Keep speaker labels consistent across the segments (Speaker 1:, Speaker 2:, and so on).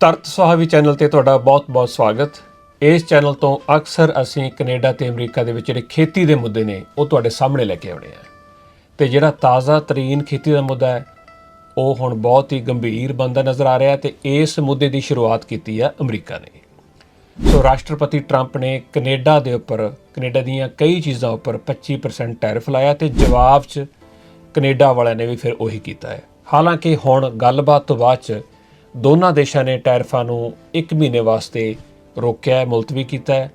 Speaker 1: ਤਰਤ ਸੁਹਾਵੀ channel ਤੇ ਤੁਹਾਡਾ ਬਹੁਤ-ਬਹੁਤ ਸਵਾਗਤ। ਇਸ ਚੈਨਲ ਤੋਂ ਅਕਸਰ ਅਸੀਂ ਕੈਨੇਡਾ ਤੇ ਅਮਰੀਕਾ ਦੇ ਵਿੱਚ ਜਿਹੜੇ ਖੇਤੀ ਦੇ ਮੁੱਦੇ ਨੇ, ਉਹ ਤੁਹਾਡੇ ਸਾਹਮਣੇ ਲੈ ਕੇ ਆਉਣੇ ਆ। ਤੇ ਜਿਹੜਾ ਤਾਜ਼ਾ ਤਰੀਨ ਖੇਤੀ ਦਾ ਮੁੱਦਾ ਹੈ, ਉਹ ਹੁਣ ਬਹੁਤ ਹੀ ਗੰਭੀਰ ਬੰਦਾ ਨਜ਼ਰ ਆ ਰਿਹਾ ਤੇ ਇਸ ਮੁੱਦੇ ਦੀ ਸ਼ੁਰੂਆਤ ਕੀਤੀ ਆ ਅਮਰੀਕਾ ਨੇ। ਸੋ ਰਾਸ਼ਟਰਪਤੀ ਟਰੰਪ ਨੇ ਕੈਨੇਡਾ ਦੇ ਉੱਪਰ, ਕੈਨੇਡਾ ਦੀਆਂ ਕਈ ਚੀਜ਼ਾਂ ਉੱਪਰ 25% ਟੈਰਿਫ ਲਾਇਆ ਤੇ ਜਵਾਬ 'ਚ ਕੈਨੇਡਾ ਵਾਲਿਆਂ ਨੇ ਵੀ ਫਿਰ ਉਹੀ ਕੀਤਾ ਹੈ। ਹਾਲਾਂਕਿ ਹੁਣ ਗੱਲਬਾਤ ਤੋਂ ਬਾਅਦ 'ਚ ਦੋਨਾਂ ਦੇਸ਼ਾਂ ਨੇ ਟੈਰਫਾਂ ਨੂੰ 1 ਮਹੀਨੇ ਵਾਸਤੇ ਰੋਕਿਆ ਮੁਲਤਵੀ ਕੀਤਾ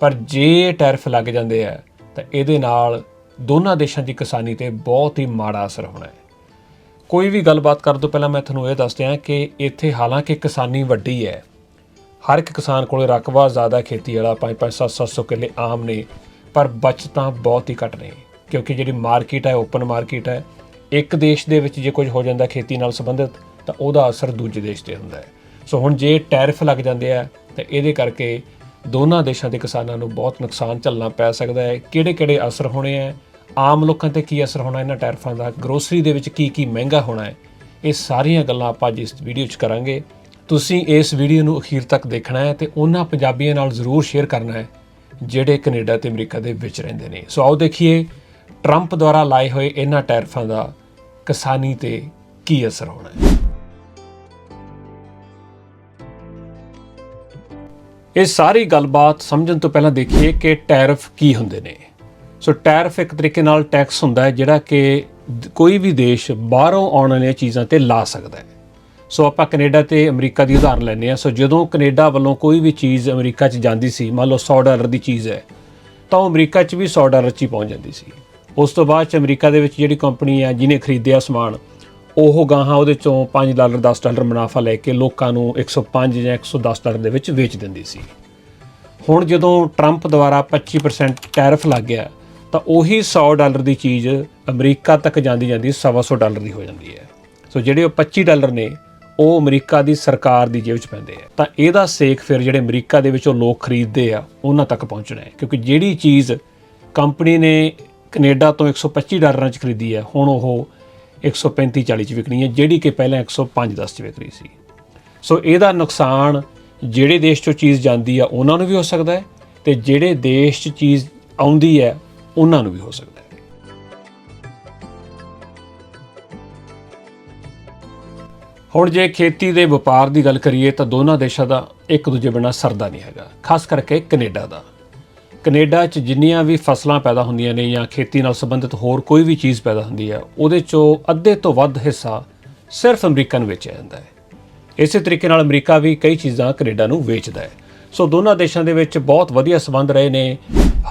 Speaker 1: ਪਰ ਜੇ ਟੈਰਫ ਲੱਗ ਜਾਂਦੇ ਆ ਤਾਂ ਇਹਦੇ ਨਾਲ ਦੋਨਾਂ ਦੇਸ਼ਾਂ ਦੀ ਕਿਸਾਨੀ ਤੇ ਬਹੁਤ ਹੀ ਮਾੜਾ ਅਸਰ ਹੋਣਾ ਹੈ। ਕੋਈ ਵੀ ਗੱਲਬਾਤ ਕਰਨ ਤੋਂ ਪਹਿਲਾਂ ਮੈਂ ਤੁਹਾਨੂੰ ਇਹ ਦੱਸ ਦਿਆਂ ਕਿ ਇੱਥੇ ਹਾਲਾਂਕਿ ਕਿਸਾਨੀ ਵੱਡੀ ਹੈ। ਹਰ ਇੱਕ ਕਿਸਾਨ ਕੋਲੇ ਰਕਬਾ ਜ਼ਿਆਦਾ ਖੇਤੀ ਵਾਲਾ 5-5 700 ਕਿੱਲੇ ਆਮ ਨੇ, ਪਰ ਬਚਤਾਂ ਬਹੁਤ ਹੀ ਘੱਟ ਨੇ, ਕਿਉਂਕਿ ਜਿਹੜੀ ਮਾਰਕੀਟ ਹੈ, ਓਪਨ ਮਾਰਕੀਟ ਹੈ, ਇੱਕ ਦੇਸ਼ ਦੇ ਵਿੱਚ ਜੇ ਕੁਝ ਹੋ ਜਾਂਦਾ ਖੇਤੀ ਨਾਲ ਸੰਬੰਧਿਤ ਤਾਂ ਉਹਦਾ ਅਸਰ ਦੂਜੇ ਦੇਸ਼ ਤੇ ਹੁੰਦਾ ਹੈ। ਸੋ ਹੁਣ ਜੇ ਟੈਰਿਫ ਲੱਗ ਜਾਂਦੇ ਆ, ਤਾਂ ਇਹਦੇ ਕਰਕੇ ਦੋਨਾਂ ਦੇਸ਼ਾਂ ਦੇ ਕਿਸਾਨਾਂ ਨੂੰ ਬਹੁਤ ਨੁਕਸਾਨ ਝੱਲਣਾ ਪੈ ਸਕਦਾ ਹੈ। ਕਿਹੜੇ-ਕਿਹੜੇ ਅਸਰ ਹੋਣੇ ਆ, ਆਮ ਲੋਕਾਂ ਤੇ ਕੀ ਅਸਰ ਹੋਣਾ, ਇਹਨਾਂ ਟੈਰਿਫਾਂ ਦਾ ਗਰੋਸਰੀ ਦੇ ਵਿੱਚ ਕੀ ਕੀ ਮਹਿੰਗਾ ਹੋਣਾ ਹੈ, ਇਹ ਸਾਰੀਆਂ ਗੱਲਾਂ ਆਪਾਂ ਅੱਜ ਇਸ ਵੀਡੀਓ 'ਚ ਕਰਾਂਗੇ। ਤੁਸੀਂ ਇਸ ਵੀਡੀਓ ਨੂੰ ਅਖੀਰ ਤੱਕ ਦੇਖਣਾ ਹੈ ਤੇ ਉਹਨਾਂ ਪੰਜਾਬੀਆਂ ਨਾਲ ਜ਼ਰੂਰ ਸ਼ੇਅਰ ਕਰਨਾ ਹੈ, ਜਿਹੜੇ ਕੈਨੇਡਾ ਤੇ ਅਮਰੀਕਾ ਦੇ ਵਿੱਚ ਰਹਿੰਦੇ ਨੇ। ਸੋ ਆਓ ਦੇਖੀਏ ਟਰੰਪ ਦੁਆਰਾ ਲਾਏ ਹੋਏ ਇਹਨਾਂ ਟੈਰਿਫਾਂ ਦਾ ਕਿਸਾਨੀ ਤੇ ਕੀ ਅਸਰ ਹੋਣਾ ਹੈ। ਇਹ ਸਾਰੀ ਗੱਲਬਾਤ ਸਮਝਣ ਤੋਂ ਪਹਿਲਾਂ ਦੇਖੀਏ ਕਿ ਟੈਰਿਫ ਕੀ ਹੁੰਦੇ ਨੇ। ਸੋ ਟੈਰਿਫ ਇੱਕ ਤਰੀਕੇ ਨਾਲ ਟੈਕਸ ਹੁੰਦਾ ਹੈ, ਜਿਹੜਾ ਕਿ ਕੋਈ ਵੀ ਦੇਸ਼ ਬਾਹਰੋਂ ਆਉਣ ਵਾਲੀਆਂ ਚੀਜ਼ਾਂ ਤੇ ਲਾ ਸਕਦਾ ਹੈ। ਸੋ ਆਪਾਂ ਕੈਨੇਡਾ ਤੇ ਅਮਰੀਕਾ ਦੀ ਉਦਾਹਰਨ ਲੈਂਦੇ ਹਾਂ। ਸੋ ਜਦੋਂ ਕੈਨੇਡਾ ਵੱਲੋਂ ਕੋਈ ਵੀ ਚੀਜ਼ ਅਮਰੀਕਾ 'ਚ ਜਾਂਦੀ ਸੀ, ਮੰਨ ਲਓ 100 ਡਾਲਰ ਦੀ ਚੀਜ਼ ਹੈ, ਤਾਂ ਉਹ ਅਮਰੀਕਾ 'ਚ ਵੀ 100 ਡਾਲਰ 'ਚ ਹੀ ਪਹੁੰਚ ਜਾਂਦੀ ਸੀ। ਉਸ ਤੋਂ ਬਾਅਦ 'ਚ ਅਮਰੀਕਾ ਦੇ ਵਿੱਚ ਜਿਹੜੀ ਕੰਪਨੀ ਆ ਜਿਹਨੇ ਖਰੀਦਿਆ ਸਮਾਨ ਉਹ ਗਾਹਾਂ ਉਹਦੇ ਚੋਂ 5 ਡਾਲਰ 10 ਡਾਲਰ ਮੁਨਾਫਾ ਲੈ ਕੇ ਲੋਕਾਂ ਨੂੰ 105 ਜਾਂ 110 ਡਾਲਰ ਦੇ ਵਿੱਚ ਵੇਚ ਦਿੰਦੀ ਸੀ। ਹੁਣ ਜਦੋਂ ਟਰੰਪ ਦੁਆਰਾ 25% ਟੈਰਿਫ ਲੱਗ ਗਿਆ, ਤਾਂ ਉਹੀ 100 ਡਾਲਰ ਦੀ ਚੀਜ਼ ਅਮਰੀਕਾ ਤੱਕ ਜਾਂਦੀ ਜਾਂਦੀ 125 ਡਾਲਰ ਦੀ ਹੋ ਜਾਂਦੀ ਹੈ। ਸੋ ਜਿਹੜੇ ਉਹ 25 ਡਾਲਰ ਨੇ, ਉਹ ਅਮਰੀਕਾ ਦੀ ਸਰਕਾਰ ਦੀ ਜੇਬ 'ਚ ਪੈਂਦੇ ਆ। ਤਾਂ ਇਹਦਾ ਸੇਕ ਫਿਰ ਜਿਹੜੇ ਅਮਰੀਕਾ ਦੇ ਵਿੱਚੋਂ ਲੋਕ ਖਰੀਦਦੇ ਆ, ਉਹਨਾਂ ਤੱਕ ਪਹੁੰਚਣਾ ਹੈ। ਕਿਉਂਕਿ ਜਿਹੜੀ ਚੀਜ਼ ਕੰਪਨੀ ਨੇ ਕੈਨੇਡਾ ਤੋਂ 125 ਡਾਲਰਾਂ 'ਚ ਖਰੀਦੀ ਹੈ, ਹੁਣ ਉਹ 135 40 'ਚ ਵਿਕਣੀ ਹੈ, ਜਿਹੜੀ ਕਿ ਪਹਿਲਾਂ 105 10 'ਚ ਵਿਕ ਰਹੀ ਸੀ। ਸੋ ਇਹਦਾ ਨੁਕਸਾਨ ਜਿਹੜੇ ਦੇਸ਼ 'ਚੋਂ ਚੀਜ਼ ਜਾਂਦੀ ਆ, ਉਹਨਾਂ ਨੂੰ ਵੀ ਹੋ ਸਕਦਾ ਹੈ ਤੇ ਜਿਹੜੇ ਦੇਸ਼ 'ਚ ਚੀਜ਼ ਆਉਂਦੀ ਹੈ, ਉਹਨਾਂ ਨੂੰ ਵੀ ਹੋ ਸਕਦਾ ਹੈ। ਹੁਣ ਜੇ ਖੇਤੀ ਦੇ ਵਪਾਰ ਦੀ ਗੱਲ ਕਰੀਏ ਤਾਂ ਦੋਨਾਂ ਦੇਸ਼ਾਂ ਦਾ ਇੱਕ ਦੂਜੇ ਬਿਨਾਂ ਸਰਦਾ ਨਹੀਂ ਹੈਗਾ, ਖਾਸ ਕਰਕੇ ਕੈਨੇਡਾ ਦਾ। ਕੈਨੇਡਾ 'ਚ ਜਿੰਨੀਆਂ ਵੀ ਫਸਲਾਂ ਪੈਦਾ ਹੁੰਦੀਆਂ ਨੇ ਜਾਂ ਖੇਤੀ ਨਾਲ ਸੰਬੰਧਿਤ ਹੋਰ ਕੋਈ ਵੀ ਚੀਜ਼ ਪੈਦਾ ਹੁੰਦੀ ਹੈ, ਉਹਦੇ 'ਚੋਂ ਅੱਧੇ ਤੋਂ ਵੱਧ ਹਿੱਸਾ ਸਿਰਫ ਅਮਰੀਕਾ ਨੂੰ ਵੇਚਿਆ ਜਾਂਦਾ ਹੈ। ਇਸੇ ਤਰੀਕੇ ਨਾਲ ਅਮਰੀਕਾ ਵੀ ਕਈ ਚੀਜ਼ਾਂ ਕੈਨੇਡਾ ਨੂੰ ਵੇਚਦਾ ਹੈ। ਸੋ ਦੋਨਾਂ ਦੇਸ਼ਾਂ ਦੇ ਵਿੱਚ ਬਹੁਤ ਵਧੀਆ ਸਬੰਧ ਰਹੇ ਨੇ।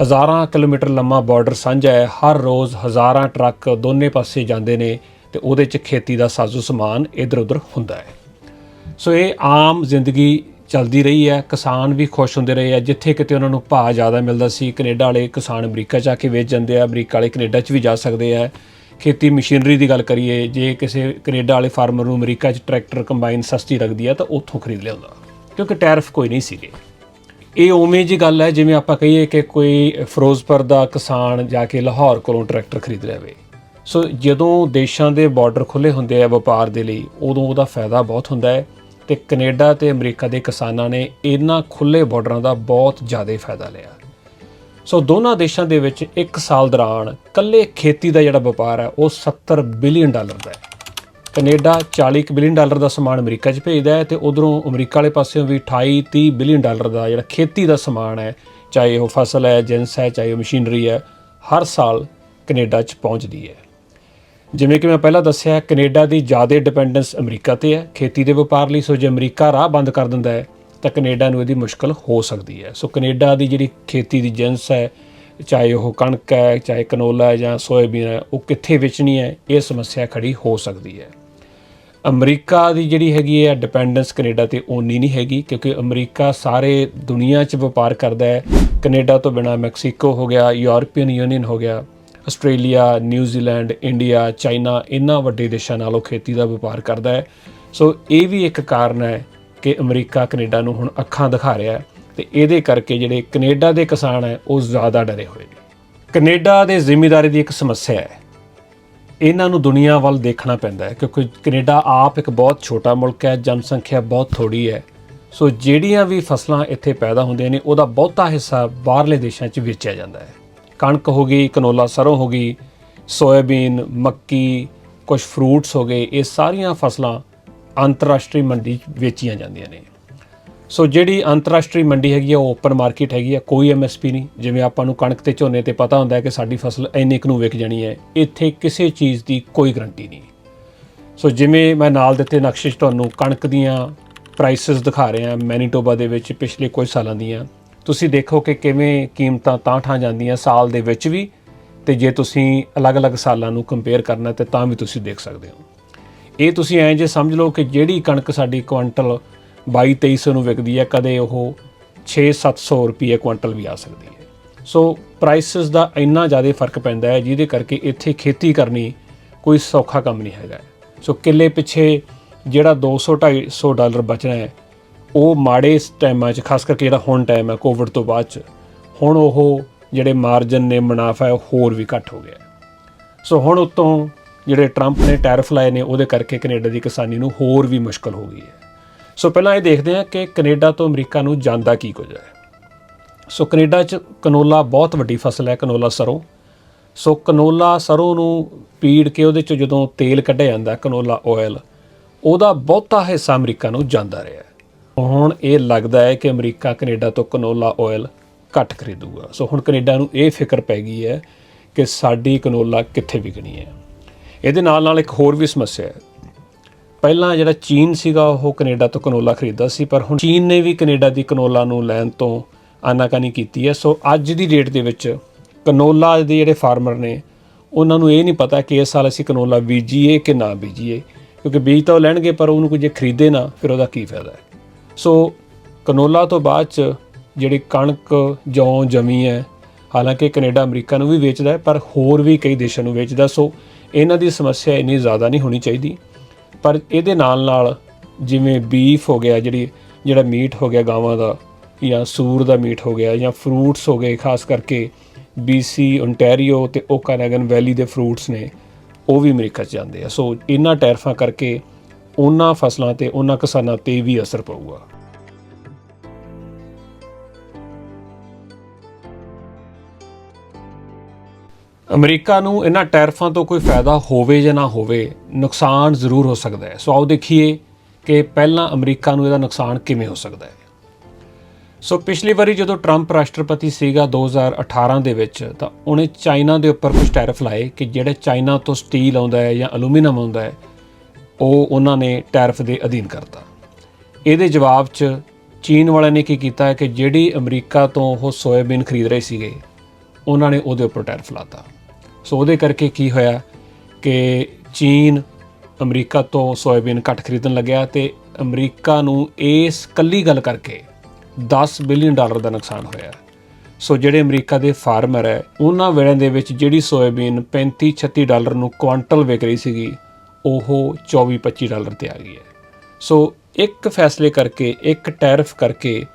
Speaker 1: ਹਜ਼ਾਰਾਂ ਕਿਲੋਮੀਟਰ ਲੰਮਾ ਬਾਰਡਰ ਸਾਂਝਾ ਹੈ। ਹਰ ਰੋਜ਼ ਹਜ਼ਾਰਾਂ ਟਰੱਕ ਦੋਨੇ ਪਾਸੇ ਜਾਂਦੇ ਨੇ ਤੇ ਉਹਦੇ 'ਚ ਖੇਤੀ ਦਾ ਸਾਜ਼ੋ ਸਮਾਨ ਇੱਧਰ ਉੱਧਰ ਹੁੰਦਾ ਹੈ। ਸੋ ਇਹ ਆਮ ਜ਼ਿੰਦਗੀ ਚੱਲਦੀ ਰਹੀ ਹੈ, ਕਿਸਾਨ ਵੀ ਖੁਸ਼ ਹੁੰਦੇ ਰਹੇ ਆ ਜਿੱਥੇ ਕਿਤੇ ਉਹਨਾਂ ਨੂੰ ਭਾਅ ਜ਼ਿਆਦਾ ਮਿਲਦਾ ਸੀ, ਕੈਨੇਡਾ ਵਾਲੇ ਕਿਸਾਨ ਅਮਰੀਕਾ ਜਾ ਕੇ ਵੇਚ ਜਾਂਦੇ ਆ। ਅਮਰੀਕਾ ਵਾਲੇ ਕੈਨੇਡਾ 'ਚ ਵੀ ਜਾ ਸਕਦੇ ਆ। ਖੇਤੀ ਮਸ਼ੀਨਰੀ ਦੀ ਗੱਲ ਕਰੀਏ, ਜੇ ਕਿਸੇ ਕੈਨੇਡਾ ਵਾਲੇ ਫਾਰਮਰ ਨੂੰ ਅਮਰੀਕਾ 'ਚ ਟਰੈਕਟਰ ਕੰਬਾਈਨ ਸਸਤੀ ਲੱਗਦੀ ਆ, ਤਾਂ ਉੱਥੋਂ ਖਰੀਦ ਲਿਆਉਂਦਾ। ਕਿਉਂਕਿ ਟੈਰਿਫ ਕੋਈ ਨਹੀਂ ਸੀਗੇ। ਇਹ ਉਵੇਂ ਜੀ ਗੱਲ ਹੈ, ਜਿਵੇਂ ਆਪਾਂ ਕਹੀਏ ਕਿ ਕੋਈ ਫਿਰੋਜ਼ਪੁਰ ਦਾ ਕਿਸਾਨ ਜਾ ਕੇ ਲਾਹੌਰ ਕੋਲੋਂ ਟਰੈਕਟਰ ਖਰੀਦ ਰਿਹਾ ਵੇ ਸੋ ਜਦੋਂ ਦੇਸ਼ਾਂ ਦੇ ਬਾਰਡਰ ਖੁੱਲੇ ਹੁੰਦੇ ਆ ਵਪਾਰ ਦੇ ਲਈ, ਉਦੋਂ ਉਹਦਾ ਫਾਇਦਾ ਬਹੁਤ ਹੁੰਦਾ ਹੈ। ਤੇ ਕੈਨੇਡਾ ਤੇ ਅਮਰੀਕਾ ਦੇ ਕਿਸਾਨਾਂ ਨੇ ਇਹਨਾਂ ਖੁੱਲੇ ਬਾਰਡਰਾਂ ਦਾ ਬਹੁਤ ਜ਼ਿਆਦਾ ਫਾਇਦਾ ਲਿਆ। ਸੋ ਦੋਨਾਂ ਦੇਸ਼ਾਂ ਦੇ ਵਿੱਚ ਇੱਕ ਸਾਲ ਦੌਰਾਨ ਕੱਲੇ ਖੇਤੀ ਦਾ ਜਿਹੜਾ ਵਪਾਰ ਹੈ, ਉਹ 70 ਬਿਲੀਅਨ ਡਾਲਰ ਦਾ ਹੈ। ਕੈਨੇਡਾ 40 ਕੁ ਬਿਲੀਅਨ ਡਾਲਰ ਦਾ ਸਮਾਨ ਅਮਰੀਕਾ 'ਚ ਭੇਜਦਾ ਹੈ ਤੇ ਉਧਰੋਂ ਅਮਰੀਕਾ ਵਾਲੇ ਪਾਸਿਓਂ ਵੀ 28 30 ਬਿਲੀਅਨ ਡਾਲਰ ਦਾ ਜਿਹੜਾ ਖੇਤੀ ਦਾ ਸਮਾਨ ਹੈ, ਚਾਹੇ ਉਹ ਫਸਲ ਹੈ ਜਿੰਸ ਹੈ, ਚਾਹੇ ਉਹ ਮਸ਼ੀਨਰੀ ਹੈ, ਹਰ ਸਾਲ ਕੈਨੇਡਾ 'ਚ ਪਹੁੰਚਦੀ ਹੈ। ਜਿਵੇਂ ਕਿ ਮੈਂ ਪਹਿਲਾਂ ਦੱਸਿਆ, ਕੈਨੇਡਾ ਦੀ ਜ਼ਿਆਦਾ ਡਿਪੈਂਡੈਂਸ ਅਮਰੀਕਾ ਤੇ ਹੈ। ਖੇਤੀ ਦੇ ਵਪਾਰ ਲਈ ਸੋ ਜੇ ਅਮਰੀਕਾ ਰਾਹ ਬੰਦ ਕਰ ਦਿੰਦਾ ਹੈ, ਤਾਂ ਕੈਨੇਡਾ ਨੂੰ ਇਹਦੀ ਮੁਸ਼ਕਲ ਹੋ ਸਕਦੀ ਹੈ। ਸੋ ਕੈਨੇਡਾ ਦੀ ਜਿਹੜੀ ਖੇਤੀ ਦੀ ਜਿੰਸ ਹੈ, ਚਾਹੇ ਉਹ ਕਣਕ ਹੈ, ਚਾਹੇ ਕਨੋਲਾ ਹੈ ਜਾਂ ਸੋਇਆਬੀਨ ਹੈ, ਉਹ ਕਿੱਥੇ ਵੇਚਣੀ ਹੈ, ਇਹ ਸਮੱਸਿਆ ਖੜੀ ਹੋ ਸਕਦੀ ਹੈ। ਅਮਰੀਕਾ ਦੀ ਜਿਹੜੀ ਹੈਗੀ ਹੈ ਡਿਪੈਂਡੈਂਸ ਕੈਨੇਡਾ ਤੇ ਓਨੀ ਨਹੀਂ ਹੈਗੀ, ਕਿਉਂਕਿ ਅਮਰੀਕਾ ਸਾਰੇ ਦੁਨੀਆ 'ਚ ਵਪਾਰ ਕਰਦਾ ਹੈ। ਕੈਨੇਡਾ ਤੋਂ ਬਿਨਾ ਮੈਕਸੀਕੋ ਹੋ ਗਿਆ, ਯੂਰਪੀਅਨ ਯੂਨੀਅਨ ਹੋ ਗਿਆ ਆਸਟ੍ਰੇਲੀਆ ਨਿਊਜ਼ੀਲੈਂਡ ਇੰਡੀਆ, ਚਾਈਨਾ ਇਹਨਾਂ ਵੱਡੇ ਦੇਸ਼ਾਂ ਨਾਲੋਂ ਖੇਤੀ ਦਾ ਵਪਾਰ ਕਰਦਾ ਹੈ। ਸੋ ਇਹ ਵੀ ਇੱਕ ਕਾਰਨ ਹੈ ਕਿ ਅਮਰੀਕਾ ਕੈਨੇਡਾ ਨੂੰ ਹੁਣ ਅੱਖਾਂ ਦਿਖਾ ਰਿਹਾ ਹੈ ਤੇ ਇਹਦੇ ਕਰਕੇ ਜਿਹੜੇ ਕੈਨੇਡਾ ਦੇ ਕਿਸਾਨ ਹੈ, ਉਹ ਜ਼ਿਆਦਾ ਡਰੇ ਹੋਏ ਨੇ। ਕੈਨੇਡਾ ਦੇ ਜ਼ਿਮੀਂਦਾਰੀ ਦੀ ਇੱਕ ਸਮੱਸਿਆ ਹੈ। ਇਹਨਾਂ ਨੂੰ ਦੁਨੀਆ ਵੱਲ ਦੇਖਣਾ ਪੈਂਦਾ ਹੈ ਕਿਉਂਕਿ ਕੈਨੇਡਾ ਆਪ ਇੱਕ ਬਹੁਤ ਛੋਟਾ ਮੁਲਕ ਹੈ, ਜਨਸੰਖਿਆ ਬਹੁਤ ਥੋੜੀ ਹੈ। ਸੋ ਜਿਹੜੀਆਂ ਵੀ ਫਸਲਾਂ ਇੱਥੇ ਪੈਦਾ ਹੁੰਦੀਆਂ ਨੇ, ਉਹਦਾ ਬਹੁਤਾ ਹਿੱਸਾ ਬਾਹਰਲੇ ਦੇਸ਼ਾਂ 'ਚ ਵੇਚਿਆ ਜਾਂਦਾ ਹੈ। ਕਣਕ ਹੋ ਗਈ, ਕਨੋਲਾ ਸਰੋਂ ਹੋ ਗਈ, ਸੋਇਆਬੀਨ, ਮੱਕੀ ਕੁਝ ਫਰੂਟਸ ਹੋ ਗਏ, ਇਹ ਸਾਰੀਆਂ ਫਸਲਾਂ ਅੰਤਰਰਾਸ਼ਟਰੀ ਮੰਡੀ 'ਚ ਵੇਚੀਆਂ ਜਾਂਦੀਆਂ ਨੇ। ਸੋ ਜਿਹੜੀ ਅੰਤਰਰਾਸ਼ਟਰੀ ਮੰਡੀ ਹੈਗੀ ਆ, ਉਹ ਓਪਨ ਮਾਰਕੀਟ ਹੈਗੀ ਆ, ਕੋਈ ਐਮਐਸਪੀ ਨਹੀਂ। ਜਿਵੇਂ ਆਪਾਂ ਨੂੰ ਕਣਕ ਤੇ ਝੋਨੇ ਤੇ ਪਤਾ ਹੁੰਦਾ ਹੈ ਕਿ ਸਾਡੀ ਫਸਲ ਇੰਨੇ ਕੁ ਨੂੰ ਵਿਕ ਜਾਣੀ ਹੈ, ਇੱਥੇ ਕਿਸੇ ਚੀਜ਼ ਦੀ ਕੋਈ ਗਰੰਟੀ ਨਹੀਂ। ਸੋ ਜਿਵੇਂ ਮੈਂ ਨਾਲ ਦਿੱਤੇ ਨਕਸ਼ੇ 'ਚ ਤੁਹਾਨੂੰ ਕਣਕ ਦੀਆਂ ਪ੍ਰਾਈਸਸ ਦਿਖਾ ਰਿਹਾ ਮੈਨੀਟੋਬਾ ਦੇ ਵਿੱਚ ਪਿਛਲੇ ਕੁਝ ਸਾਲਾਂ ਦੀਆਂ। ਤੁਸੀਂ ਦੇਖੋ ਕਿ ਕਿਵੇਂ ਕੀਮਤਾਂ ਤਾਂ ਠਾਂ ਜਾਂਦੀਆਂ ਸਾਲ ਦੇ ਵਿੱਚ ਵੀ, ਤੇ ਜੇ ਤੁਸੀਂ ਅਲੱਗ-ਅਲੱਗ ਸਾਲਾਂ ਨੂੰ ਕੰਪੇਅਰ ਕਰਨਾ ਤੇ ਤਾਂ ਵੀ ਤੁਸੀਂ ਦੇਖ ਸਕਦੇ ਹੋ। ਇਹ ਤੁਸੀਂ ਐਂ ਜੇ ਸਮਝ ਲਓ ਕਿ ਜਿਹੜੀ ਕਣਕ ਸਾਡੀ ਕੁਆਂਟਲ 22-2300 ਨੂੰ ਵਿਕਦੀ ਹੈ, ਕਦੇ ਉਹ 6-700 ਰੁਪਏ ਕੁਆਂਟਲ ਵੀ ਆ ਸਕਦੀ ਹੈ। ਸੋ ਪ੍ਰਾਈਸਸ ਦਾ ਇੰਨਾ ਜ਼ਿਆਦਾ ਫ਼ਰਕ ਪੈਂਦਾ ਹੈ, ਜਿਹਦੇ ਕਰਕੇ ਇੱਥੇ ਖੇਤੀ ਕਰਨੀ ਕੋਈ ਸੌਖਾ ਕੰਮ ਨਹੀਂ ਹੈਗਾ। ਸੋ ਕਿੱਲੇ ਪਿੱਛੇ ਜਿਹੜਾ 200-250 ਡਾਲਰ ਬਚਣਾ ਹੈ ਉਹ ਮਾੜੇ ਟਾਈਮਾਂ 'ਚ, ਖਾਸ ਕਰਕੇ ਜਿਹੜਾ ਹੁਣ ਟਾਈਮ ਹੈ ਕੋਵਿਡ ਤੋਂ ਬਾਅਦ 'ਚ, ਹੁਣ ਉਹ ਜਿਹੜੇ ਮਾਰਜਨ ਨੇ, ਮੁਨਾਫਾ ਉਹ ਹੋਰ ਵੀ ਘੱਟ ਹੋ ਗਿਆ ਸੋ ਹੁਣ ਉਤੋਂ ਜਿਹੜੇ ਟਰੰਪ ਨੇ ਟੈਰਿਫ ਲਾਏ ਨੇ, ਉਹਦੇ ਕਰਕੇ ਕੈਨੇਡਾ ਦੀ ਕਿਸਾਨੀ ਨੂੰ ਹੋਰ ਵੀ ਮੁਸ਼ਕਲ ਹੋ ਗਈ ਹੈ। ਸੋ ਪਹਿਲਾਂ ਇਹ ਦੇਖਦੇ ਹਾਂ ਕਿ ਕੈਨੇਡਾ ਤੋਂ ਅਮਰੀਕਾ ਨੂੰ ਜਾਂਦਾ ਕੀ ਕੁਝ ਹੈ। ਸੋ ਕੈਨੇਡਾ 'ਚ ਕਨੋਲਾ ਬਹੁਤ ਵੱਡੀ ਫਸਲ ਹੈ ਕਨੋਲਾ ਸਰੋਂ। ਸੋ ਕਨੋਲਾ ਸਰੋਂ ਨੂੰ ਪੀੜ ਕੇ ਉਹਦੇ 'ਚੋਂ ਜਦੋਂ ਤੇਲ ਕੱਢਿਆ ਜਾਂਦਾ ਕਨੋਲਾ ਆਇਲ ਉਹਦਾ ਬਹੁਤਾ ਹਿੱਸਾ ਅਮਰੀਕਾ ਨੂੰ ਜਾਂਦਾ ਰਿਹਾ ਹੁਣ ਇਹ ਲੱਗਦਾ ਹੈ ਕਿ ਅਮਰੀਕਾ ਕੈਨੇਡਾ ਤੋਂ ਕਨੋਲਾ ਆਇਲ ਘੱਟ ਖਰੀਦੂਗਾ। ਸੋ ਹੁਣ ਕੈਨੇਡਾ ਨੂੰ ਇਹ ਫਿਕਰ ਪੈ ਗਈ ਹੈ ਕਿ ਸਾਡੀ ਕਨੋਲਾ ਕਿੱਥੇ ਵਿਕਣੀ ਹੈ। ਇਹਦੇ ਨਾਲ ਨਾਲ ਇੱਕ ਹੋਰ ਵੀ ਸਮੱਸਿਆ ਹੈ। ਪਹਿਲਾਂ ਜਿਹੜਾ ਚੀਨ ਸੀਗਾ, ਉਹ ਕੈਨੇਡਾ ਤੋਂ ਕਨੋਲਾ ਖਰੀਦਦਾ ਸੀ, ਪਰ ਹੁਣ ਚੀਨ ਨੇ ਵੀ ਕੈਨੇਡਾ ਦੀ ਕਨੋਲਾ ਨੂੰ ਲੈਣ ਤੋਂ ਆਨਾਕਾਨੀ ਕੀਤੀ ਹੈ। ਸੋ ਅੱਜ ਦੀ ਡੇਟ ਦੇ ਵਿੱਚ ਕਨੋਲਾ ਦੇ ਜਿਹੜੇ ਫਾਰਮਰ ਨੇ, ਉਹਨਾਂ ਨੂੰ ਇਹ ਨਹੀਂ ਪਤਾ ਕਿ ਇਸ ਸਾਲ ਅਸੀਂ ਕਨੋਲਾ ਬੀਜੀਏ ਕਿ ਨਾ ਬੀਜੀਏ, ਕਿਉਂਕਿ ਬੀਜ ਤਾਂ ਉਹ ਲੈਣਗੇ, ਪਰ ਉਹਨੂੰ ਕੁਝ ਜੇ ਖਰੀਦੇ ਨਾ, ਫਿਰ ਉਹਦਾ ਕੀ ਫਾਇਦਾ ਹੈ? ਸੋ ਕਨੋਲਾ ਤੋਂ ਬਾਅਦ ਚ ਜਿਹੜੀ ਕਣਕ, ਜੌਂ, ਜਮੀ ਹੈ, ਹਾਲਾਂਕਿ ਕੈਨੇਡਾ ਅਮਰੀਕਾ ਨੂੰ ਵੀ ਵੇਚਦਾ ਹੈ, ਪਰ ਹੋਰ ਵੀ ਕਈ ਦੇਸ਼ਾਂ ਨੂੰ ਵੇਚਦਾ, ਸੋ ਇਹਨਾਂ ਦੀ ਸਮੱਸਿਆ ਇੰਨੀ ਜ਼ਿਆਦਾ ਨਹੀਂ ਹੋਣੀ ਚਾਹੀਦੀ। ਪਰ ਇਹਦੇ ਨਾਲ ਨਾਲ ਜਿਵੇਂ ਬੀਫ ਹੋ ਗਿਆ, ਜਿਹੜੀ, ਜਿਹੜਾ ਮੀਟ ਹੋ ਗਿਆ ਗਾਵਾਂ ਦਾ, ਜਾਂ ਸੂਰ ਦਾ ਮੀਟ ਹੋ ਗਿਆ, ਜਾਂ ਫਰੂਟਸ ਹੋ ਗਏ, ਖਾਸ ਕਰਕੇ BC ਓਨਟਾਰੀਓ ਤੇ ਓਕਾਨੇਗਨ ਵੈਲੀ ਦੇ ਫਰੂਟਸ ਨੇ, ਉਹ ਵੀ ਅਮਰੀਕਾ 'ਚ ਜਾਂਦੇ ਆ। ਸੋ ਇਹਨਾਂ ਟੈਰਫਾਂ ਕਰਕੇ ਉਹਨਾਂ ਫਸਲਾਂ ਤੇ ਉਹਨਾਂ ਕਿਸਾਨਾਂ ਤੇ ਵੀ ਅਸਰ ਪਊਗਾ। ਅਮਰੀਕਾ ਨੂੰ ਇਹਨਾਂ ਟੈਰਫਾਂ ਤੋਂ ਕੋਈ ਫਾਇਦਾ ਹੋਵੇ ਜਾਂ ਨਾ ਹੋਵੇ, ਨੁਕਸਾਨ ਜ਼ਰੂਰ ਹੋ ਸਕਦਾ ਹੈ। ਸੋ ਆਓ ਦੇਖੀਏ ਕਿ ਪਹਿਲਾਂ ਅਮਰੀਕਾ ਨੂੰ ਇਹਦਾ ਨੁਕਸਾਨ ਕਿਵੇਂ ਹੋ ਸਕਦਾ ਹੈ। ਸੋ ਪਿਛਲੀ ਵਾਰੀ ਜਦੋਂ ਟਰੰਪ ਰਾਸ਼ਟਰਪਤੀ ਸੀਗਾ 2018 ਦੇ ਵਿੱਚ, ਤਾਂ ਉਹਨੇ ਚਾਈਨਾ ਦੇ ਉੱਪਰ ਕੁਝ ਟੈਰਿਫ ਲਾਏ ਕਿ ਜਿਹੜੇ ਚਾਈਨਾ ਤੋਂ ਸਟੀਲ ਆਉਂਦਾ ਹੈ ਜਾਂ ਐਲੂਮੀਨੀਅਮ ਆਉਂਦਾ ਹੈ ਉਹ ਉਹਨਾਂ ਨੇ ਟੈਰਫ ਦੇ ਅਧੀਨ ਕਰਤਾ। ਇਹਦੇ ਜਵਾਬ 'ਚ ਚੀਨ ਵਾਲਿਆਂ ਨੇ ਕੀ ਕੀਤਾ ਕਿ ਜਿਹੜੀ ਅਮਰੀਕਾ ਤੋਂ ਉਹ ਸੋਇਆਬੀਨ ਖਰੀਦ ਰਹੇ ਸੀਗੇ, ਉਹਨਾਂ ਨੇ ਉਹਦੇ ਉੱਪਰ ਟੈਰਫ ਲਾਤਾ। ਸੋ ਉਹਦੇ ਕਰਕੇ ਕੀ ਹੋਇਆ ਕਿ ਚੀਨ ਅਮਰੀਕਾ ਤੋਂ ਸੋਇਆਬੀਨ ਘੱਟ ਖਰੀਦਣ ਲੱਗਿਆ ਤੇ ਅਮਰੀਕਾ ਨੂੰ ਇਸ ਕੱਲੀ ਗੱਲ ਕਰਕੇ 10 ਬਿਲੀਅਨ ਡਾਲਰ ਦਾ ਨੁਕਸਾਨ ਹੋਇਆ। ਸੋ ਜਿਹੜੇ ਅਮਰੀਕਾ ਦੇ ਫਾਰਮਰ ਹੈ, ਉਹਨਾਂ ਵੇਲਿਆਂ ਦੇ ਵਿੱਚ ਜਿਹੜੀ ਸੋਇਆਬੀਨ 35 36 ਡਾਲਰ ਨੂੰ ਕੁਆਂਟਲ ਵਿਕ ਰਹੀ ਸੀਗੀ ਉਹ 24 25 ਡਾਲਰ ਤੇ ਆ ਗਈ ਹੈ। ਸੋ ਇੱਕ ਫੈਸਲੇ ਕਰਕੇ, ਇੱਕ ਟੈਰਿਫ ਕਰਕੇ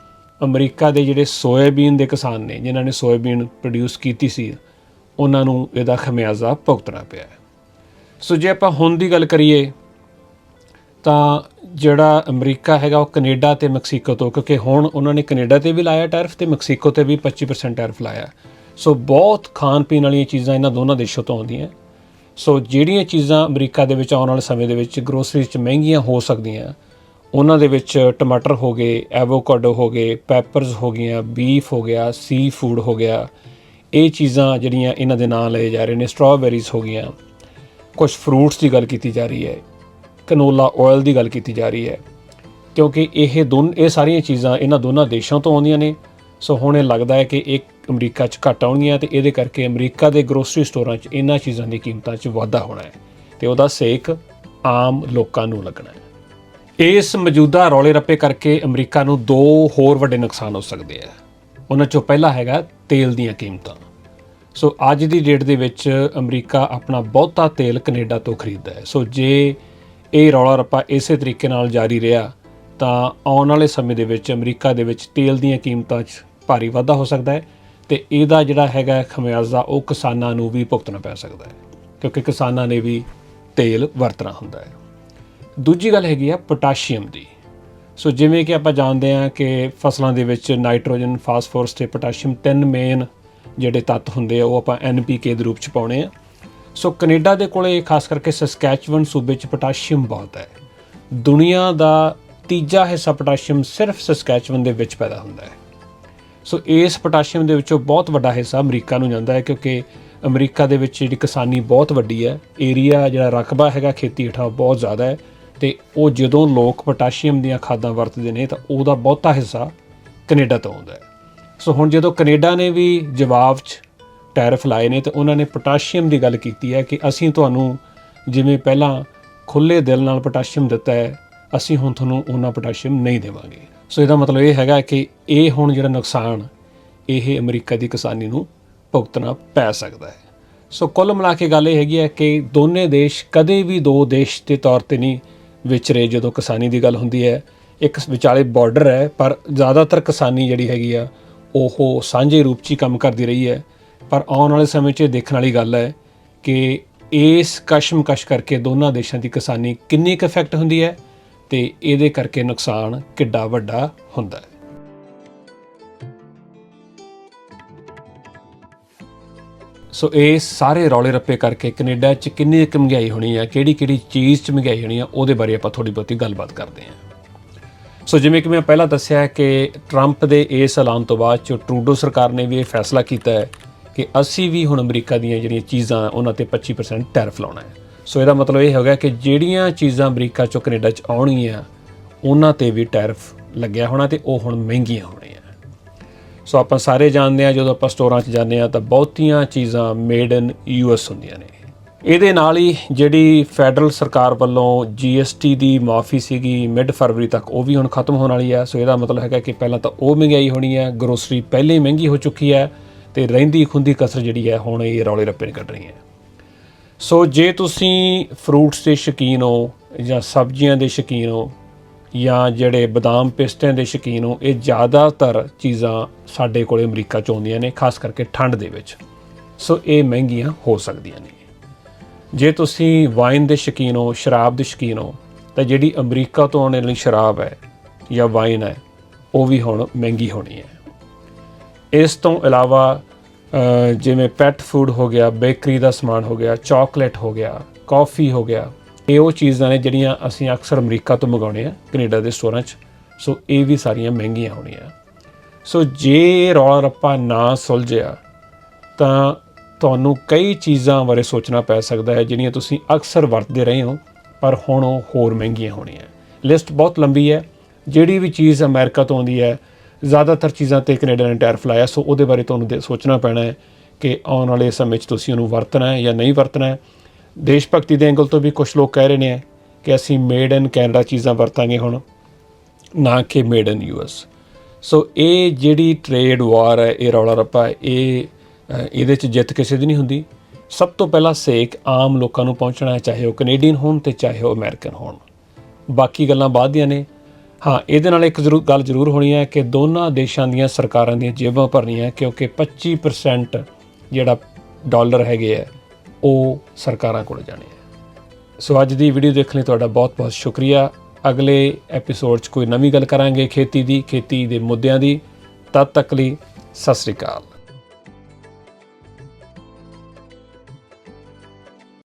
Speaker 1: ਅਮਰੀਕਾ ਦੇ ਜਿਹੜੇ ਸੋਇਆਬੀਨ ਦੇ ਕਿਸਾਨ ਨੇ, ਜਿਨ੍ਹਾਂ ਨੇ ਸੋਇਆਬੀਨ ਪ੍ਰੋਡਿਊਸ ਕੀਤੀ ਸੀ, ਉਹਨਾਂ ਨੂੰ ਇਹਦਾ ਖਮਿਆਜ਼ਾ ਭੁਗਤਣਾ ਪਿਆ ਸੋ ਜੇ ਆਪਾਂ ਹੁਣ ਦੀ ਗੱਲ ਕਰੀਏ, ਤਾਂ ਜਿਹੜਾ ਅਮਰੀਕਾ ਹੈਗਾ ਉਹ ਕੈਨੇਡਾ ਤੇ ਮੈਕਸੀਕੋ ਤੋਂ, ਕਿਉਂਕਿ ਹੁਣ ਉਹਨਾਂ ਨੇ ਕੈਨੇਡਾ ਤੇ ਵੀ ਲਾਇਆ ਟੈਰਿਫ ਤੇ ਮੈਕਸੀਕੋ ਤੇ ਵੀ 25% ਟੈਰਿਫ ਲਾਇਆ। ਸੋ ਬਹੁਤ ਖਾਣ ਪੀਣ ਵਾਲੀਆਂ ਚੀਜ਼ਾਂ ਇਹਨਾਂ ਦੋਨਾਂ ਦੇਸ਼ਾਂ ਤੋਂ ਆਉਂਦੀਆਂ। ਸੋ ਜਿਹੜੀਆਂ ਚੀਜ਼ਾਂ ਅਮਰੀਕਾ ਦੇ ਵਿੱਚ ਆਉਣ ਵਾਲੇ ਸਮੇਂ ਦੇ ਵਿੱਚ ਗਰੋਸਰੀ 'ਚ ਮਹਿੰਗੀਆਂ ਹੋ ਸਕਦੀਆਂ, ਉਹਨਾਂ ਦੇ ਵਿੱਚ ਟਮਾਟਰ ਹੋ ਗਏ ਐਵੋਕਾਡੋ ਹੋ ਗਏ ਪੈਪਰਸ ਹੋ ਗਈਆਂ ਬੀਫ ਹੋ ਗਿਆ ਸੀ ਫੂਡ ਹੋ ਗਿਆ, ਇਹ ਚੀਜ਼ਾਂ ਜਿਹੜੀਆਂ ਇਹਨਾਂ ਦੇ ਨਾਂ ਲਏ ਜਾ ਰਹੇ ਨੇ ਸਟ੍ਰਾਬੇਰੀਜ਼ ਹੋ ਗਈਆਂ ਕੁਝ ਫਰੂਟਸ ਦੀ ਗੱਲ ਕੀਤੀ ਜਾ ਰਹੀ ਹੈ ਕਨੋਲਾ ਆਇਲ ਦੀ ਗੱਲ ਕੀਤੀ ਜਾ ਰਹੀ ਹੈ, ਕਿਉਂਕਿ ਇਹ ਦੋਨ, ਇਹ ਸਾਰੀਆਂ ਚੀਜ਼ਾਂ ਇਹਨਾਂ ਦੋਨਾਂ ਦੇਸ਼ਾਂ ਤੋਂ ਆਉਂਦੀਆਂ ਨੇ ਸੋ ਹੁਣ ਇਹ ਲੱਗਦਾ ਹੈ ਕਿ ਇੱਕ ਅਮਰੀਕਾ 'ਚ ਘੱਟ ਆਉਣਗੀਆਂ ਤੇ ਇਹਦੇ ਕਰਕੇ ਅਮਰੀਕਾ ਦੇ ਗਰੋਸਰੀ ਸਟੋਰਾਂ 'ਚ ਇਹਨਾਂ ਚੀਜ਼ਾਂ ਦੀ ਕੀਮਤਾਂ 'ਚ ਵਾਧਾ ਹੋਣਾ ਹੈ। ਤੇ ਉਹਦਾ ਸੇਕ ਆਮ ਲੋਕਾਂ ਨੂੰ ਲੱਗਣਾ ਹੈ। ਇਸ ਮੌਜੂਦਾ ਰੌਲੇ ਰੱਪੇ ਕਰਕੇ ਅਮਰੀਕਾ ਨੂੰ ਦੋ ਹੋਰ ਵੱਡੇ ਨੁਕਸਾਨ ਹੋ ਸਕਦੇ ਆ। ਉਹਨਾਂ 'ਚੋਂ ਪਹਿਲਾ ਹੈਗਾ ਤੇਲ ਦੀਆਂ ਕੀਮਤਾਂ। ਸੋ ਅੱਜ ਦੀ ਡੇਟ ਦੇ ਵਿੱਚ ਅਮਰੀਕਾ ਆਪਣਾ ਬਹੁਤਾ ਤੇਲ ਕੈਨੇਡਾ ਤੋਂ ਖਰੀਦਦਾ ਹੈ। ਸੋ ਜੇ ਇਹ ਰੌਲਾ ਰੱਪਾ ਇਸੇ ਤਰੀਕੇ ਨਾਲ ਜਾਰੀ ਰਿਹਾ, ਤਾਂ ਆਉਣ ਵਾਲੇ ਸਮੇਂ ਦੇ ਵਿੱਚ ਅਮਰੀਕਾ ਦੇ ਵਿੱਚ ਤੇਲ ਦੀਆਂ ਕੀਮਤਾਂ 'ਚ ਭਾਰੀ ਵਾਧਾ ਹੋ ਸਕਦਾ ਹੈ। ਤੇ ਇਹਦਾ ਜਿਹੜਾ ਹੈਗਾ ਖਮਿਆਜ਼ਾ, ਉਹ ਕਿਸਾਨਾਂ ਨੂੰ ਵੀ ਭੁਗਤਣਾ ਪੈ ਸਕਦਾ ਹੈ, ਕਿਉਂਕਿ ਕਿਸਾਨਾਂ ਨੇ ਵੀ ਤੇਲ ਵਰਤਣਾ ਹੁੰਦਾ ਹੈ। ਦੂਜੀ ਗੱਲ ਹੈਗੀ ਆ ਪੋਟਾਸ਼ੀਅਮ ਦੀ। ਸੋ ਜਿਵੇਂ ਕਿ ਆਪਾਂ ਜਾਣਦੇ ਹਾਂ ਕਿ ਫਸਲਾਂ ਦੇ ਵਿੱਚ ਨਾਈਟ੍ਰੋਜਨ, ਫਾਸਫੋਰਸ ਤੇ ਪੋਟਾਸ਼ੀਅਮ ਤਿੰਨ ਮੇਨ ਜਿਹੜੇ ਤੱਤ ਹੁੰਦੇ ਆ, ਉਹ ਆਪਾਂ NPK ਦੇ ਰੂਪ ਚ ਪਾਉਣੇ ਆ। ਸੋ ਕੈਨੇਡਾ ਦੇ ਕੋਲੇ, ਖਾਸ ਕਰਕੇ ਸਸਕੈਚਵਨ ਸੂਬੇ ਚ ਪੋਟਾਸ਼ੀਅਮ ਬਹੁਤ ਹੈ। ਦੁਨੀਆ ਦਾ ਤੀਜਾ ਹਿੱਸਾ ਪੋਟਾਸ਼ੀਅਮ ਸਿਰਫ ਸਸਕੈਚਵਨ ਦੇ ਵਿੱਚ ਪੈਦਾ ਹੁੰਦਾ ਹੈ। ਸੋ ਇਸ ਪੋਟਾਸ਼ੀਅਮ ਦੇ ਵਿੱਚੋਂ ਬਹੁਤ ਵੱਡਾ ਹਿੱਸਾ ਅਮਰੀਕਾ ਨੂੰ ਜਾਂਦਾ ਹੈ, ਕਿਉਂਕਿ ਅਮਰੀਕਾ ਦੇ ਵਿੱਚ ਜਿਹੜੀ ਕਿਸਾਨੀ ਬਹੁਤ ਵੱਡੀ ਹੈ, ਏਰੀਆ ਜਿਹੜਾ ਰਕਬਾ ਹੈਗਾ, ਖੇਤੀ ਹੇਠਾਂ ਉਹ ਬਹੁਤ ਜ਼ਿਆਦਾ ਹੈ ਤੇ ਉਹ ਜਦੋਂ ਲੋਕ ਪੋਟਾਸ਼ੀਅਮ ਦੀਆਂ ਖਾਦਾਂ ਵਰਤਦੇ ਨੇ ਤਾਂ ਉਹਦਾ ਬਹੁਤਾ ਹਿੱਸਾ ਕੈਨੇਡਾ ਤੋਂ ਆਉਂਦਾ ਹੈ। ਸੋ ਹੁਣ ਜਦੋਂ ਕੈਨੇਡਾ ਨੇ ਵੀ ਜਵਾਬ 'ਚ ਟੈਰਿਫ ਲਾਏ ਨੇ ਤੇ ਉਹਨਾਂ ਨੇ ਪੋਟਾਸ਼ੀਅਮ ਦੀ ਗੱਲ ਕੀਤੀ ਹੈ ਕਿ ਅਸੀਂ ਤੁਹਾਨੂੰ ਜਿਵੇਂ ਪਹਿਲਾਂ ਖੁੱਲੇ ਦਿਲ ਨਾਲ ਪੋਟਾਸ਼ੀਅਮ ਦਿੱਤਾ ਹੈ, ਅਸੀਂ ਹੁਣ ਤੁਹਾਨੂੰ ਉਹਨਾਂ ਪੋਟਾਸ਼ੀਅਮ ਨਹੀਂ ਦੇਵਾਂਗੇ। ਸੋ ਇਹਦਾ ਮਤਲਬ ਇਹ ਹੈਗਾ ਕਿ ਇਹ ਹੁਣ ਜਿਹੜਾ ਨੁਕਸਾਨ ਇਹ ਅਮਰੀਕਾ ਦੀ ਕਿਸਾਨੀ ਨੂੰ ਭੁਗਤਣਾ ਪੈ ਸਕਦਾ ਹੈ। ਸੋ ਕੁੱਲ ਮਿਲਾ ਕੇ ਗੱਲ ਇਹ ਹੈਗੀ ਹੈ ਕਿ ਦੋਨੇ ਦੇਸ਼ ਕਦੇ ਵੀ ਦੋ ਦੇਸ਼ ਦੇ ਤੌਰ ਤੇ ਨਹੀਂ ਵਿਚਰੇ ਜਦੋਂ ਕਿਸਾਨੀ ਦੀ ਗੱਲ ਹੁੰਦੀ ਹੈ। ਇੱਕ ਵਿਚਾਲੇ ਬਾਰਡਰ ਹੈ, ਪਰ ਜ਼ਿਆਦਾਤਰ ਕਿਸਾਨੀ ਜਿਹੜੀ ਹੈਗੀ ਆ, ਉਹ ਸਾਂਝੇ ਰੂਪ 'ਚ ਹੀ ਕੰਮ ਕਰਦੀ ਰਹੀ ਹੈ। ਪਰ ਆਉਣ ਵਾਲੇ ਸਮੇਂ 'ਚ ਇਹ ਦੇਖਣ ਵਾਲੀ ਗੱਲ ਹੈ ਕਿ ਇਸ ਕਸ਼ਮਕਸ਼ ਕਰਕੇ ਦੋਨਾਂ ਦੇਸ਼ਾਂ ਦੀ ਕਿਸਾਨੀ ਕਿੰਨੀ ਕੁ ਇਫੈਕਟ ਹੁੰਦੀ ਹੈ ਤੇ ਇਹਦੇ ਕਰਕੇ ਨੁਕਸਾਨ ਕਿੱਡਾ ਵੱਡਾ ਹੁੰਦਾ ਹੈ। ਸੋ ਇਹ ਸਾਰੇ ਰੌਲੇ ਰੱਪੇ ਕਰਕੇ ਕੈਨੇਡਾ 'ਚ ਕਿੰਨੀ ਕੁ ਮਹਿੰਗਾਈ ਹੋਣੀ ਆ ਕਿਹੜੀ ਕਿਹੜੀ ਚੀਜ਼ 'ਚ ਮਹਿੰਗਾਈ ਹੋਣੀ ਆ, ਉਹਦੇ ਬਾਰੇ ਆਪਾਂ ਥੋੜੀ ਬਹੁਤੀ ਗੱਲਬਾਤ ਕਰਦੇ ਹਾਂ। ਸੋ ਜਿਵੇਂ ਕਿ ਮੈਂ ਪਹਿਲਾਂ ਦੱਸਿਆ ਕਿ ਟਰੰਪ ਦੇ ਇਸ ਐਲਾਨ ਤੋਂ ਬਾਅਦ ਚ ਟਰੂਡੋ ਸਰਕਾਰ ਨੇ ਵੀ ਇਹ ਫੈਸਲਾ ਕੀਤਾ ਹੈ ਕਿ ਅਸੀਂ ਵੀ ਹੁਣ ਅਮਰੀਕਾ ਦੀਆਂ ਜਿਹੜੀਆਂ ਚੀਜ਼ਾਂ, ਉਹਨਾਂ ਤੇ 25% ਟੈਰਿਫ ਲਾਉਣਾ ਹੈ। ਸੋ ਇਹਦਾ ਮਤਲਬ ਇਹ ਹੋ ਗਿਆ ਕਿ ਜਿਹੜੀਆਂ ਚੀਜ਼ਾਂ ਅਮਰੀਕਾ ਚੋਂ ਕੈਨੇਡਾ 'ਚ ਆਉਣਗੀਆਂ, ਉਹਨਾਂ ਤੇ ਵੀ ਟੈਰਿਫ ਲੱਗਿਆ ਹੋਣਾ ਤੇ ਉਹ ਹੁਣ ਮਹਿੰਗੀਆਂ ਹੋਣੀਆਂ। ਸੋ ਆਪਾਂ ਸਾਰੇ ਜਾਣਦੇ ਆ ਜਦੋਂ ਆਪਾਂ ਸਟੋਰਾਂ 'ਚ ਜਾਂਦੇ ਆ ਤਾਂ ਬਹੁਤੀਆਂ ਚੀਜ਼ਾਂ ਮੇਡ ਇਨ ਯੂ ਯੂਐਸ ਹੁੰਦੀਆਂ ਨੇ। ਇਹਦੇ ਨਾਲ ਹੀ ਜਿਹੜੀ ਫੈਡਰਲ ਸਰਕਾਰ ਵੱਲੋਂ GST ਦੀ ਮਾਫੀ ਸੀਗੀ ਮਿਡ ਫਰਵਰੀ ਤੱਕ, ਉਹ ਵੀ ਹੁਣ ਖਤਮ ਹੋਣ ਵਾਲੀ ਹੈ। ਸੋ ਇਹਦਾ ਮਤਲਬ ਹੈਗਾ ਕਿ ਪਹਿਲਾਂ ਤਾਂ ਉਹ ਮਹਿੰਗਾਈ ਹੋਣੀ ਹੈ ਗਰੋਸਰੀ ਪਹਿਲੇ ਹੀ ਮਹਿੰਗੀ ਹੋ ਚੁੱਕੀ ਹੈ ਤੇ ਰਹਿੰਦੀ ਖੁੰਦੀ ਕਸਰ ਜਿਹੜੀ ਹੈ, ਹੁਣ ਇਹ ਰੌਲੇ ਰੱਪੇ ਨੇ ਕੱਢ ਰਹੀ ਹੈ ਸੋ ਜੇ ਤੁਸੀਂ ਫਰੂਟਸ ਦੇ ਸ਼ੌਕੀਨ ਹੋ ਜਾਂ ਸਬਜ਼ੀਆਂ ਦੇ ਸ਼ੌਕੀਨ ਹੋ ਜਾਂ ਜਿਹੜੇ ਬਦਾਮ ਪਿਸਤਿਆਂ ਦੇ ਸ਼ੌਕੀਨ ਹੋ, ਇਹ ਜ਼ਿਆਦਾਤਰ ਚੀਜ਼ਾਂ ਸਾਡੇ ਕੋਲੇ ਅਮਰੀਕਾ ਚ ਆਉਂਦੀਆਂ ਨੇ, ਖਾਸ ਕਰਕੇ ਠੰਡ ਦੇ ਵਿੱਚ। ਸੋ ਇਹ ਮਹਿੰਗੀਆਂ ਹੋ ਸਕਦੀਆਂ ਨੇ। ਜੇ ਤੁਸੀਂ ਵਾਈਨ ਦੇ ਸ਼ੌਕੀਨ ਹੋ, ਸ਼ਰਾਬ ਦੇ ਸ਼ੌਕੀਨ ਹੋ, ਤਾਂ ਜਿਹੜੀ ਅਮਰੀਕਾ ਤੋਂ ਆਉਣ ਵਾਲੀ ਸ਼ਰਾਬ ਹੈ ਜਾਂ ਵਾਈਨ ਹੈ, ਉਹ ਵੀ ਹੁਣ ਮਹਿੰਗੀ ਹੋਣੀ ਹੈ। ਇਸ ਤੋਂ ਇਲਾਵਾ ਜਿਵੇਂ ਪੈਟ ਫੂਡ ਹੋ ਗਿਆ ਬੇਕਰੀ ਦਾ ਸਮਾਨ ਹੋ ਗਿਆ ਚਾਕਲੇਟ ਹੋ ਗਿਆ ਕਾਫੀ ਹੋ ਗਿਆ, ਇਹ ਉਹ ਚੀਜ਼ਾਂ ਨੇ ਜਿਹੜੀਆਂ ਅਸੀਂ ਅਕਸਰ ਅਮਰੀਕਾ ਤੋਂ ਮੰਗਾਉਂਦੇ ਆ ਕੈਨੇਡਾ ਦੇ ਸਟੋਰਾਂ 'ਚ। ਸੋ ਇਹ ਵੀ ਸਾਰੀਆਂ ਮਹਿੰਗੀਆਂ ਹੋਣੀਆਂ। ਸੋ ਜੇ ਰੌਲਾ ਰੱਪਾ ਨਾ ਸੁਲਝਿਆ, ਤਾਂ ਤੁਹਾਨੂੰ ਕਈ ਚੀਜ਼ਾਂ ਬਾਰੇ ਸੋਚਣਾ ਪੈ ਸਕਦਾ ਹੈ, ਜਿਹੜੀਆਂ ਤੁਸੀਂ ਅਕਸਰ ਵਰਤਦੇ ਰਹੇ ਹੋ, ਪਰ ਹੁਣ ਉਹ ਹੋਰ ਮਹਿੰਗੀਆਂ ਹੋਣੀਆਂ। ਲਿਸਟ ਬਹੁਤ ਲੰਬੀ ਹੈ। ਜਿਹੜੀ ਵੀ ਚੀਜ਼ ਅਮਰੀਕਾ ਤੋਂ ਆਉਂਦੀ ਹੈ ਜ਼ਿਆਦਾਤਰ ਚੀਜ਼ਾਂ ਤੇ ਕੈਨੇਡਾ ਨੇ ਟੈਰਿਫ ਲਾਇਆ, ਸੋ ਉਹਦੇ ਬਾਰੇ ਤੁਹਾਨੂੰ ਦੇ- ਸੋਚਣਾ ਪੈਣਾ ਹੈ ਕਿ ਆਉਣ ਵਾਲੇ ਸਮੇਂ 'ਚ ਤੁਸੀਂ ਉਹਨੂੰ ਵਰਤਣਾ ਹੈ ਜਾਂ ਨਹੀਂ ਵਰਤਣਾ ਹੈ। ਦੇਸ਼ ਭਗਤੀ ਦੇ ਐਂਗਲ ਤੋਂ ਵੀ ਕੁਝ ਲੋਕ ਕਹਿ ਰਹੇ ਨੇ ਕਿ ਅਸੀਂ ਮੇਡ ਇਨ ਕੈਨੇਡਾ ਚੀਜ਼ਾਂ ਵਰਤਾਂਗੇ ਹੁਣ, ਨਾ ਕਿ ਮੇਡ ਇਨ ਯੂਐਸ ਸੋ ਇਹ ਜਿਹੜੀ ਟ੍ਰੇਡ ਵਾਰ ਹੈ, ਇਹ ਰੌਲਾ ਰੱਪਾ ਇਹ ਇਹਦੇ 'ਚ ਜਿੱਤ ਕਿਸੇ ਦੀ ਨਹੀਂ ਹੁੰਦੀ। ਸਭ ਤੋਂ ਪਹਿਲਾਂ ਸੇਕ ਆਮ ਲੋਕਾਂ ਨੂੰ ਪਹੁੰਚਣਾ ਹੈ, ਚਾਹੇ ਉਹ ਕੈਨੇਡੀਅਨ ਹੋਣ ਤੇ ਚਾਹੇ ਉਹ ਅਮਰੀਕਨ ਹੋਣ। ਬਾਕੀ ਗੱਲਾਂ ਬਾਅਦ ਦੀਆਂ ਨੇ। ਹਾਂ, ਇਹਦੇ ਨਾਲ ਇੱਕ ਜ਼ਰੂਰ ਗੱਲ ਜ਼ਰੂਰ ਹੋਣੀ ਹੈ ਕਿ ਦੋਨਾਂ ਦੇਸ਼ਾਂ ਦੀਆਂ ਸਰਕਾਰਾਂ ਦੀਆਂ ਜੇਬਾਂ ਭਰਨੀਆਂ ਕਿਉਂਕਿ 25% ਜਿਹੜਾ ਡਾਲਰ ਹੈਗੇ ਆ ਉਹ ਸਰਕਾਰਾਂ ਕੋਲ ਜਾਣੇ ਆ ਸੋ ਅੱਜ ਦੀ ਵੀਡੀਓ ਦੇਖਣ ਲਈ ਤੁਹਾਡਾ ਬਹੁਤ-ਬਹੁਤ ਸ਼ੁਕਰੀਆ। ਅਗਲੇ ਐਪੀਸੋਡ 'ਚ ਕੋਈ ਨਵੀਂ ਗੱਲ ਕਰਾਂਗੇ ਖੇਤੀ ਦੀ, ਖੇਤੀ ਦੇ ਮੁੱਦਿਆਂ ਦੀ। ਤਦ ਤੱਕ ਲਈ ਸਤਿ ਸ੍ਰੀ ਅਕਾਲ।